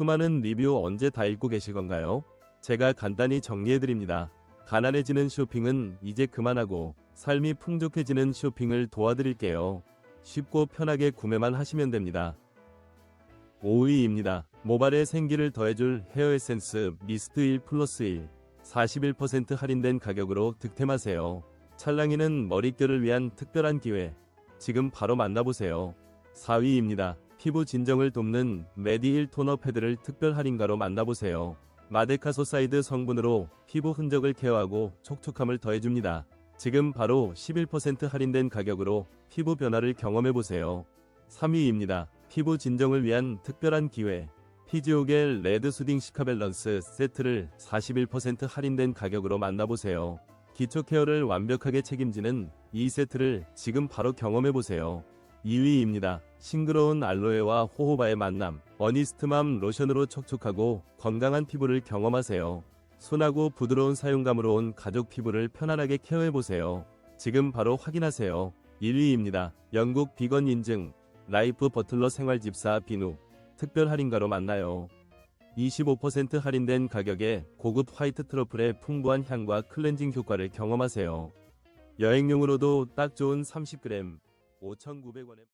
수많은 리뷰 언제 다 읽고 계실 건가요? 제가 간단히 정리해드립니다. 가난해지는 쇼핑은 이제 그만하고 삶이 풍족해지는 쇼핑을 도와드릴게요. 쉽고 편하게 구매만 하시면 됩니다. 5위입니다. 모발에 생기를 더해줄 헤어 에센스 미스트 1 플러스 1 41% 할인된 가격으로 득템하세요. 찰랑이는 머릿결을 위한 특별한 기회. 지금 바로 만나보세요. 4위입니다. 피부 진정을 돕는 메디 1 토너 패드를 특별 할인가로 만나보세요. 마데카소사이드 성분으로 피부 흔적을 케어하고 촉촉함을 더해줍니다. 지금 바로 11% 할인된 가격으로 피부 변화를 경험해보세요. 3위입니다. 피부 진정을 위한 특별한 기회. 피지오겔 레드 수딩 시카 밸런스 세트를 41% 할인된 가격으로 만나보세요. 기초 케어를 완벽하게 책임지는 이 세트를 지금 바로 경험해보세요. 2위입니다. 싱그러운 알로에와 호호바의 만남, 어니스트맘 로션으로 촉촉하고 건강한 피부를 경험하세요. 순하고 부드러운 사용감으로 온 가족 피부를 편안하게 케어해보세요. 지금 바로 확인하세요. 1위입니다. 영국 비건 인증, 라이프 버틀러 생활 집사 비누, 특별 할인가로 만나요. 25% 할인된 가격에 고급 화이트 트러플의 풍부한 향과 클렌징 효과를 경험하세요. 여행용으로도 딱 좋은 30g, 5,900원에